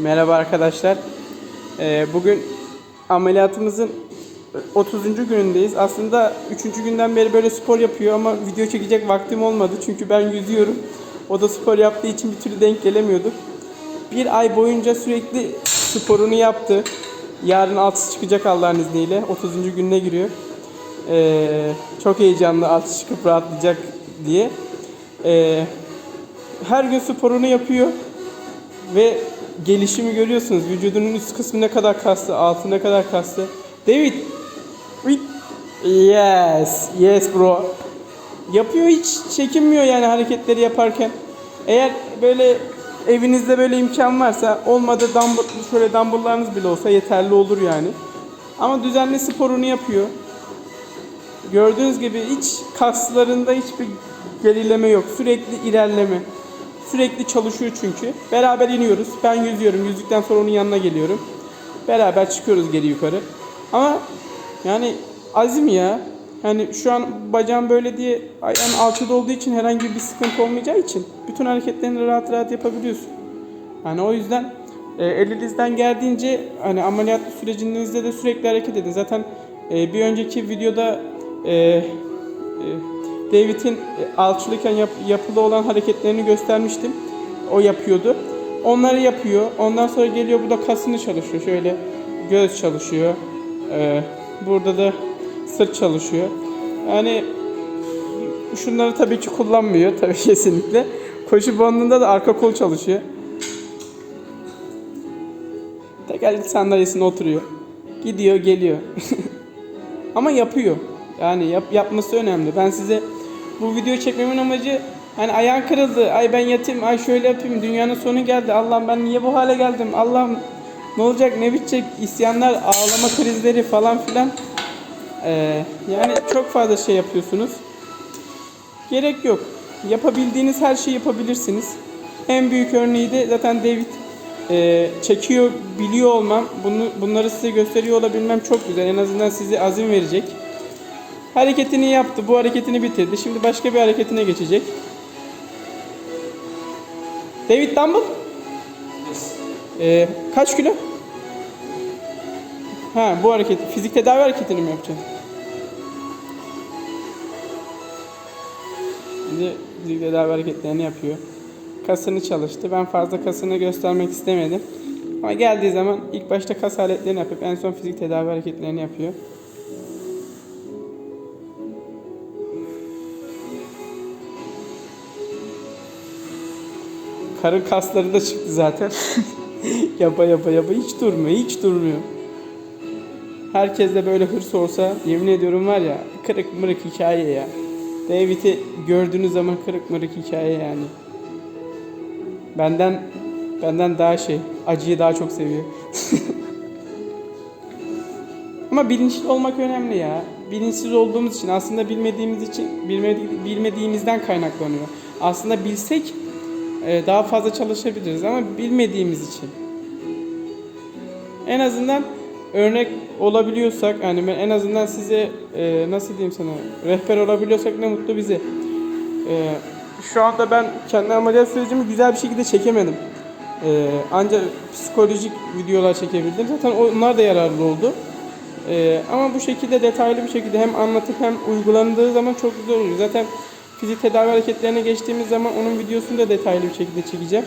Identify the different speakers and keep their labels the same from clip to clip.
Speaker 1: Merhaba arkadaşlar. Ee, bugün ameliyatımızın 30. günündeyiz. Aslında 3. günden beri böyle spor yapıyor ama video çekecek vaktim olmadı. Çünkü ben yüzüyorum. O da spor yaptığı için bir türlü denk gelemiyorduk. Bir ay boyunca sürekli sporunu yaptı. Yarın altısı çıkacak Allah'ın izniyle. 30. gününe giriyor. Ee, çok heyecanlı altısı çıkıp rahatlayacak diye. Ee, her gün sporunu yapıyor ve gelişimi görüyorsunuz. Vücudunun üst kısmı ne kadar kaslı, altı ne kadar kaslı. David. Yes. Yes bro. Yapıyor hiç çekinmiyor yani hareketleri yaparken. Eğer böyle evinizde böyle imkan varsa olmadı dumbbell, şöyle dumbbell'larınız bile olsa yeterli olur yani. Ama düzenli sporunu yapıyor. Gördüğünüz gibi hiç kaslarında hiçbir gerileme yok. Sürekli ilerleme. Sürekli çalışıyor çünkü. Beraber iniyoruz. Ben yüzüyorum. Yüzdükten sonra onun yanına geliyorum. Beraber çıkıyoruz geri yukarı. Ama yani azim ya. Yani şu an bacağım böyle diye ayağın alçıda olduğu için herhangi bir sıkıntı olmayacağı için bütün hareketlerini rahat rahat yapabiliyorsun. Yani o yüzden e, elinizden geldiğince hani ameliyat sürecinizde de sürekli hareket edin. Zaten e, bir önceki videoda e, e, David'in e, alçılıyken yap- yapılı olan hareketlerini göstermiştim. O yapıyordu. Onları yapıyor. Ondan sonra geliyor burada kasını çalışıyor. Şöyle göz çalışıyor. E, burada da sırt çalışıyor. Yani şunları tabii ki kullanmıyor tabii kesinlikle. Koşu bandında da arka kol çalışıyor. Tekerlekli sandalyesine oturuyor. Gidiyor geliyor. Ama yapıyor. Yani yap, yapması önemli. Ben size bu videoyu çekmemin amacı hani ayağın kırıldı. Ay ben yatayım. Ay şöyle yapayım. Dünyanın sonu geldi. Allah'ım ben niye bu hale geldim? Allah'ım ne olacak ne bitecek? İsyanlar, ağlama krizleri falan filan. Ee, yani çok fazla şey yapıyorsunuz. Gerek yok. Yapabildiğiniz her şeyi yapabilirsiniz. En büyük örneği de zaten David e, çekiyor, biliyor olmam, bunu, bunları size gösteriyor olabilmem çok güzel. En azından size azim verecek. Hareketini yaptı, bu hareketini bitirdi. Şimdi başka bir hareketine geçecek. David Dumble? E, kaç kilo? Ha bu hareket, fizik tedavi hareketini mi yapacaksın? Şimdi fizik tedavi hareketlerini yapıyor. Kasını çalıştı. Ben fazla kasını göstermek istemedim. Ama geldiği zaman ilk başta kas aletlerini yapıp en son fizik tedavi hareketlerini yapıyor. Karın kasları da çıktı zaten. yapa yapa yapa hiç durmuyor, hiç durmuyor. Herkes de böyle hırs olsa yemin ediyorum var ya kırık mırık hikaye ya. David'i gördüğünüz zaman kırık mırık hikaye yani. Benden benden daha şey acıyı daha çok seviyor. Ama bilinçli olmak önemli ya. Bilinçsiz olduğumuz için aslında bilmediğimiz için bilmedi- bilmediğimizden kaynaklanıyor. Aslında bilsek daha fazla çalışabiliriz ama bilmediğimiz için. En azından örnek olabiliyorsak yani ben en azından size e, nasıl diyeyim sana rehber olabiliyorsak ne mutlu bize. E, şu anda ben kendi ameliyat sürecimi güzel bir şekilde çekemedim. E, ancak psikolojik videolar çekebildim. Zaten onlar da yararlı oldu. E, ama bu şekilde detaylı bir şekilde hem anlatıp hem uygulandığı zaman çok güzel oluyor. Zaten fizik tedavi hareketlerine geçtiğimiz zaman onun videosunu da detaylı bir şekilde çekeceğim.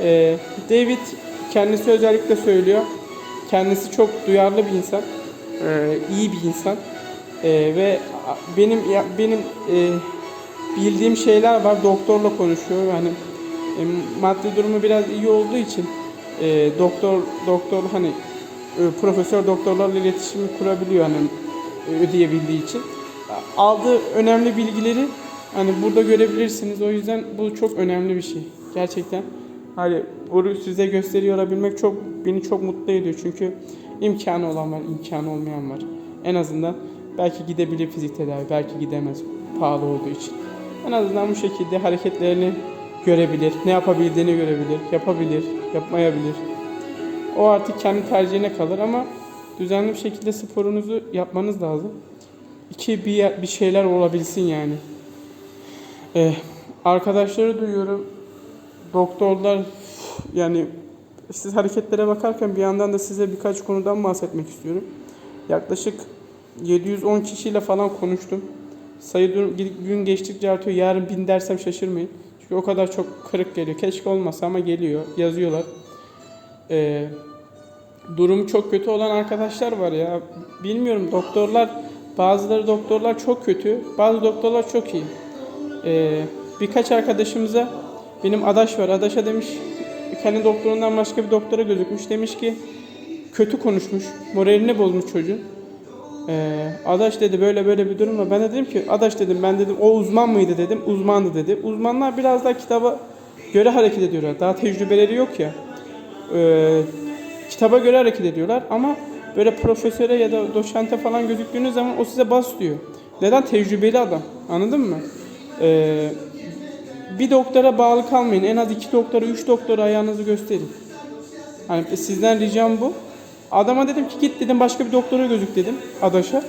Speaker 1: E, David kendisi özellikle söylüyor. Kendisi çok duyarlı bir insan, e, iyi bir insan E, ve benim ya, benim e, bildiğim şeyler var. Doktorla konuşuyor yani e, maddi durumu biraz iyi olduğu için e, doktor doktor hani e, profesör doktorlarla iletişim kurabiliyor hani e, ödeyebildiği için. Aldığı önemli bilgileri hani burada görebilirsiniz. O yüzden bu çok önemli bir şey. Gerçekten. Hani bunu size gösteriyor olabilmek çok beni çok mutlu ediyor. Çünkü imkanı olan var, imkanı olmayan var. En azından belki gidebilir fizik tedavi, belki gidemez pahalı olduğu için. En azından bu şekilde hareketlerini görebilir, ne yapabildiğini görebilir, yapabilir, yapmayabilir. O artık kendi tercihine kalır ama düzenli bir şekilde sporunuzu yapmanız lazım. İki bir, bir şeyler olabilsin yani. Ee, arkadaşları duyuyorum. Doktorlar yani siz hareketlere bakarken bir yandan da size birkaç konudan bahsetmek istiyorum. Yaklaşık 710 kişiyle falan konuştum. Sayı gün geçtikçe artıyor. Yarın bin dersem şaşırmayın. Çünkü o kadar çok kırık geliyor. Keşke olmasa ama geliyor. Yazıyorlar. Ee, durumu çok kötü olan arkadaşlar var ya. Bilmiyorum doktorlar bazıları doktorlar çok kötü. Bazı doktorlar çok iyi. Ee, birkaç arkadaşımıza benim adaş var. Adaşa demiş kendi doktorundan başka bir doktora gözükmüş. Demiş ki kötü konuşmuş. Moralini bozmuş çocuğun. Ee, Adaş dedi böyle böyle bir durum var. Ben de dedim ki Adaş dedim ben dedim o uzman mıydı dedim. Uzmandı dedi. Uzmanlar biraz daha kitaba göre hareket ediyorlar. Daha tecrübeleri yok ya. Ee, kitaba göre hareket ediyorlar ama böyle profesöre ya da doçente falan gözüktüğünüz zaman o size bas diyor. Neden? Tecrübeli adam. Anladın mı? Ee, bir doktora bağlı kalmayın. En az iki doktora, üç doktora ayağınızı gösterin. Hani sizden ricam bu. Adama dedim ki git dedim başka bir doktora gözük dedim Adaş'a.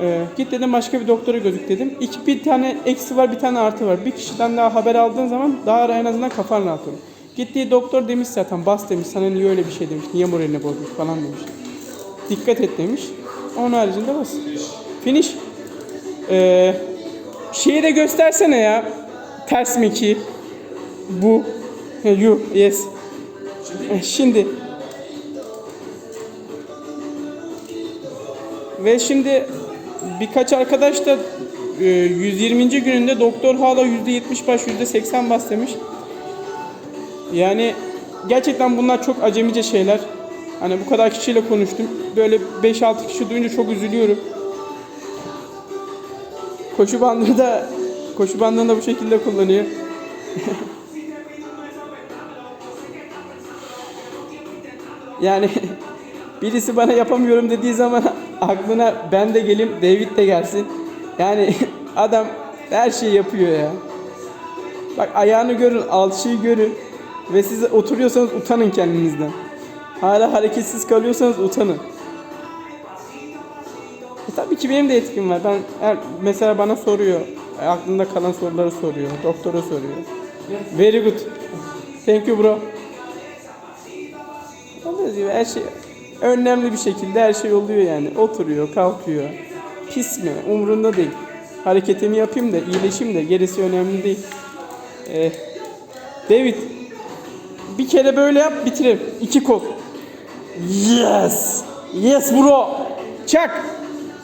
Speaker 1: Ee, git dedim başka bir doktora gözük dedim. İki bir tane eksi var bir tane artı var. Bir kişiden daha haber aldığın zaman daha en azından kafan rahat olur. Gittiği doktor demiş zaten bas demiş sana niye öyle bir şey demiş. Niye moralini bozmuş falan demiş. Dikkat et demiş. Onun haricinde bas. Finish. Ee, şeyi de göstersene ya. Ters mi ki? Bu. You. Yes. Eh, Şimdi Ve şimdi birkaç arkadaş da e, 120. gününde doktor hala %70 baş %80 bas demiş. Yani gerçekten bunlar çok acemice şeyler. Hani bu kadar kişiyle konuştum. Böyle 5-6 kişi duyunca çok üzülüyorum. Koşu bandını da koşu bandını da bu şekilde kullanıyor. yani birisi bana yapamıyorum dediği zaman aklına ben de geleyim, David de gelsin. Yani adam her şeyi yapıyor ya. Bak ayağını görün, alçıyı görün ve siz oturuyorsanız utanın kendinizden. Hala hareketsiz kalıyorsanız utanın. E tabii ki benim de etkim var. Ben her, mesela bana soruyor. e, Aklında kalan soruları soruyor. Doktora soruyor. Very good. Thank you bro. Oluyor diyor her şey önemli bir şekilde her şey oluyor yani. Oturuyor, kalkıyor. Pis mi? Umrunda değil. Hareketimi yapayım da iyileşeyim de gerisi önemli değil. Ee, David bir kere böyle yap bitirelim. İki kol. Yes. Yes bro. Çak.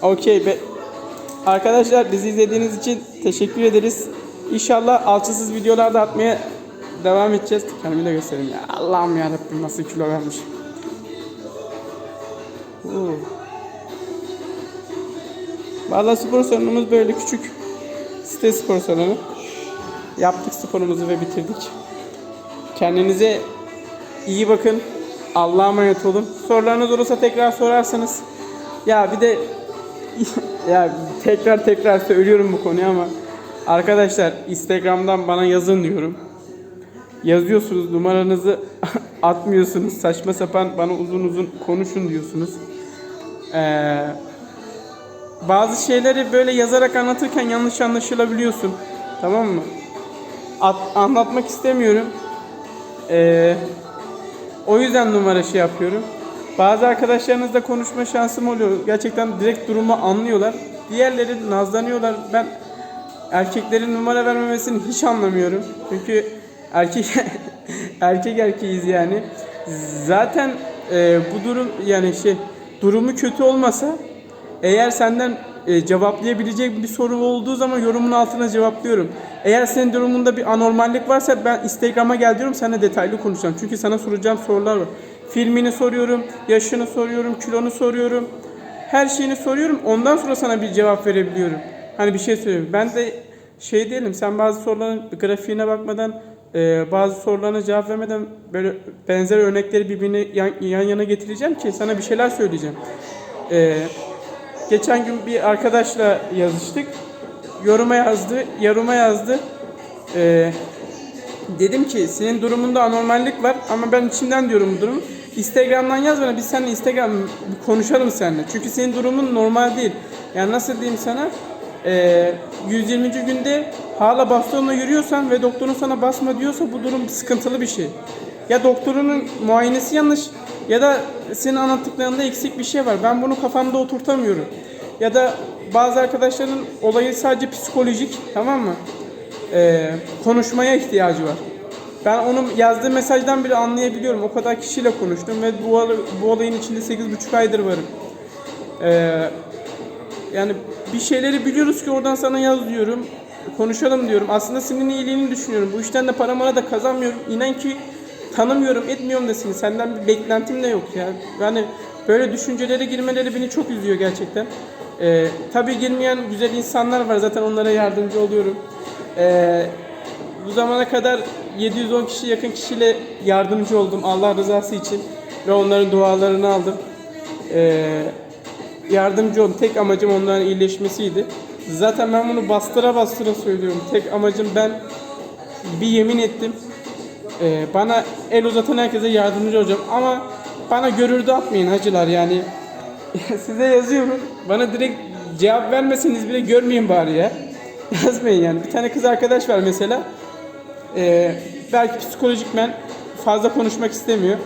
Speaker 1: Okey be. Arkadaşlar bizi izlediğiniz için teşekkür ederiz. İnşallah alçısız videolar da atmaya devam edeceğiz. Kendimi de göstereyim ya. Allah'ım yarabbim nasıl kilo vermiş. Oo. Valla spor salonumuz böyle küçük site spor salonu. Yaptık sporumuzu ve bitirdik. Kendinize iyi bakın. Allah'a emanet olun. Sorularınız olursa tekrar sorarsanız. Ya bir de ya tekrar tekrar söylüyorum bu konuyu ama arkadaşlar Instagram'dan bana yazın diyorum. Yazıyorsunuz numaranızı atmıyorsunuz. Saçma sapan bana uzun uzun konuşun diyorsunuz. Ee, bazı şeyleri böyle yazarak anlatırken yanlış anlaşılabiliyorsun. Tamam mı? At- anlatmak istemiyorum. Ee, o yüzden numara şey yapıyorum. Bazı arkadaşlarınızla konuşma şansım oluyor. Gerçekten direkt durumu anlıyorlar. Diğerleri nazlanıyorlar. Ben erkeklerin numara vermemesini hiç anlamıyorum. Çünkü erkek erkek erkeğiz yani. Zaten e, bu durum yani şey durumu kötü olmasa eğer senden e, cevaplayabilecek bir soru olduğu zaman yorumun altına cevaplıyorum. Eğer senin durumunda bir anormallik varsa ben Instagram'a gel diyorum seninle detaylı konuşacağım. Çünkü sana soracağım sorular var. Filmini soruyorum, yaşını soruyorum, kilonu soruyorum. Her şeyini soruyorum. Ondan sonra sana bir cevap verebiliyorum. Hani bir şey söylüyorum. Ben de şey diyelim sen bazı soruların grafiğine bakmadan e, bazı sorularına cevap vermeden böyle benzer örnekleri birbirine yan, yan yana getireceğim ki sana bir şeyler söyleyeceğim. E, geçen gün bir arkadaşla yazıştık. Yoruma yazdı, yoruma yazdı. E, dedim ki senin durumunda anormallik var ama ben içimden diyorum bu durumu. Instagram'dan yaz bana biz seninle Instagram konuşalım seninle. Çünkü senin durumun normal değil. Yani nasıl diyeyim sana? Ee, 120. günde hala bastonla yürüyorsan ve doktorun sana basma diyorsa bu durum sıkıntılı bir şey. ya doktorunun muayenesi yanlış ya da senin anlattıklarında eksik bir şey var. Ben bunu kafamda oturtamıyorum. Ya da bazı arkadaşların olayı sadece psikolojik tamam mı? Ee, konuşmaya ihtiyacı var. Ben onun yazdığı mesajdan bile anlayabiliyorum. O kadar kişiyle konuştum ve bu, bu olayın içinde 8,5 aydır varım. Ee, yani bir şeyleri biliyoruz ki oradan sana yaz diyorum. Konuşalım diyorum. Aslında senin iyiliğini düşünüyorum. Bu işten de para mara da kazanmıyorum. İnan ki tanımıyorum, etmiyorum da seni. Senden bir beklentim de yok ya. Yani böyle düşüncelere girmeleri beni çok üzüyor gerçekten. Ee, tabii girmeyen güzel insanlar var. Zaten onlara yardımcı oluyorum. Ee, bu zamana kadar 710 kişi yakın kişiyle yardımcı oldum Allah rızası için ve onların dualarını aldım. Ee, yardımcı oldum. Tek amacım onların iyileşmesiydi. Zaten ben bunu bastıra bastıra söylüyorum. Tek amacım ben bir yemin ettim. Ee, bana el uzatan herkese yardımcı olacağım ama bana görürdü atmayın hacılar yani. Size yazıyorum. Bana direkt cevap vermeseniz bile görmeyin bari ya. Yazmayın yani. Bir tane kız arkadaş var mesela. Ee, belki psikolojikmen fazla konuşmak istemiyor.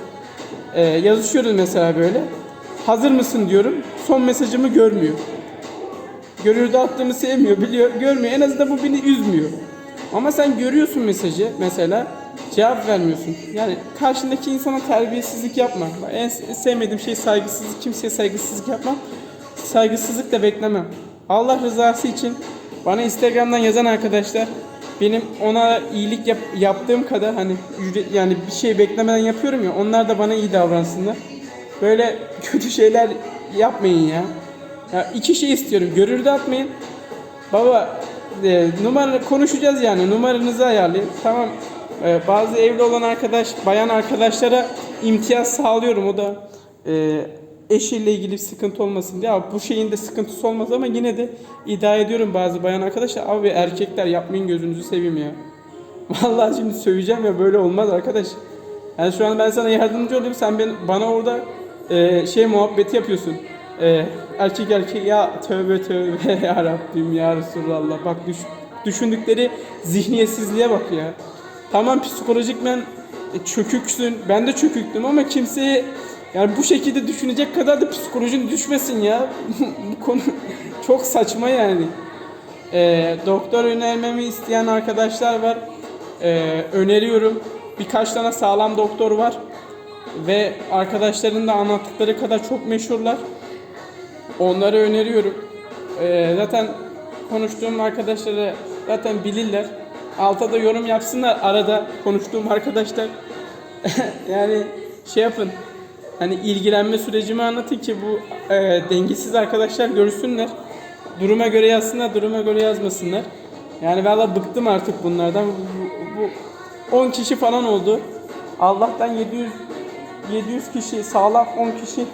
Speaker 1: Ee, yazışıyoruz mesela böyle. Hazır mısın diyorum. Son mesajımı görmüyor. Görürdü attığımı sevmiyor, biliyor, görmüyor. En azından bu beni üzmüyor. Ama sen görüyorsun mesajı mesela, cevap vermiyorsun. Yani karşındaki insana terbiyesizlik yapma. En sevmediğim şey saygısızlık. Kimseye saygısızlık yapmam. Saygısızlık da beklemem. Allah rızası için bana Instagram'dan yazan arkadaşlar benim ona iyilik yap- yaptığım kadar hani ücret yani bir şey beklemeden yapıyorum ya onlar da bana iyi davransınlar. Böyle kötü şeyler yapmayın ya. Ya iki şey istiyorum. Görür de atmayın. Baba e, numara konuşacağız yani. Numaranızı ayarlayın. Tamam. E, bazı evli olan arkadaş, bayan arkadaşlara imtiyaz sağlıyorum. O da e, eşiyle ilgili sıkıntı olmasın diye. Abi bu şeyin de sıkıntısı olmaz ama yine de iddia ediyorum bazı bayan arkadaşlar. Abi erkekler yapmayın gözünüzü seveyim ya. Vallahi şimdi söveceğim ya böyle olmaz arkadaş. Yani şu an ben sana yardımcı olayım sen ben, bana orada e, şey muhabbeti yapıyorsun. E, erkek erkek ya tövbe tövbe ya Rabbim ya Resulallah. Bak düş, düşündükleri zihniyetsizliğe bak ya. Tamam psikolojik e, çöküksün. Ben de çöküktüm ama kimseye yani bu şekilde düşünecek kadar da psikolojin düşmesin ya. bu konu çok saçma yani. E, doktor önermemi isteyen arkadaşlar var. E, öneriyorum. Birkaç tane sağlam doktor var. Ve arkadaşların da anlattıkları kadar çok meşhurlar. Onları öneriyorum. E, zaten konuştuğum arkadaşları zaten bilirler. Alta da yorum yapsınlar arada konuştuğum arkadaşlar. yani şey yapın. Hani ilgilenme sürecimi anlatın ki bu e, dengesiz arkadaşlar görsünler. Duruma göre yazsınlar, duruma göre yazmasınlar. Yani valla bıktım artık bunlardan. Bu, bu 10 kişi falan oldu. Allah'tan 700 700 kişi sağlam 10 kişi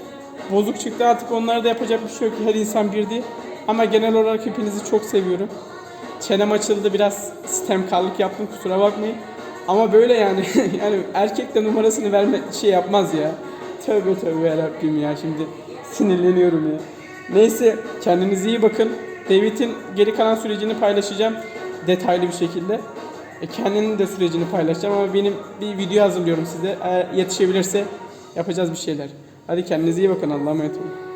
Speaker 1: bozuk çıktı artık onlarda da yapacak bir şey yok. Her insan bir değil. Ama genel olarak hepinizi çok seviyorum. Çenem açıldı biraz sistemkallık yaptım kusura bakmayın. Ama böyle yani yani erkek de numarasını verme şey yapmaz ya. Tövbe tövbe yarabbim ya şimdi sinirleniyorum ya. Neyse kendinize iyi bakın. David'in geri kalan sürecini paylaşacağım detaylı bir şekilde. E, kendinin de sürecini paylaşacağım ama benim bir video hazırlıyorum size. Eğer yetişebilirse yapacağız bir şeyler. Hadi kendinize iyi bakın. Allah'a emanet olun.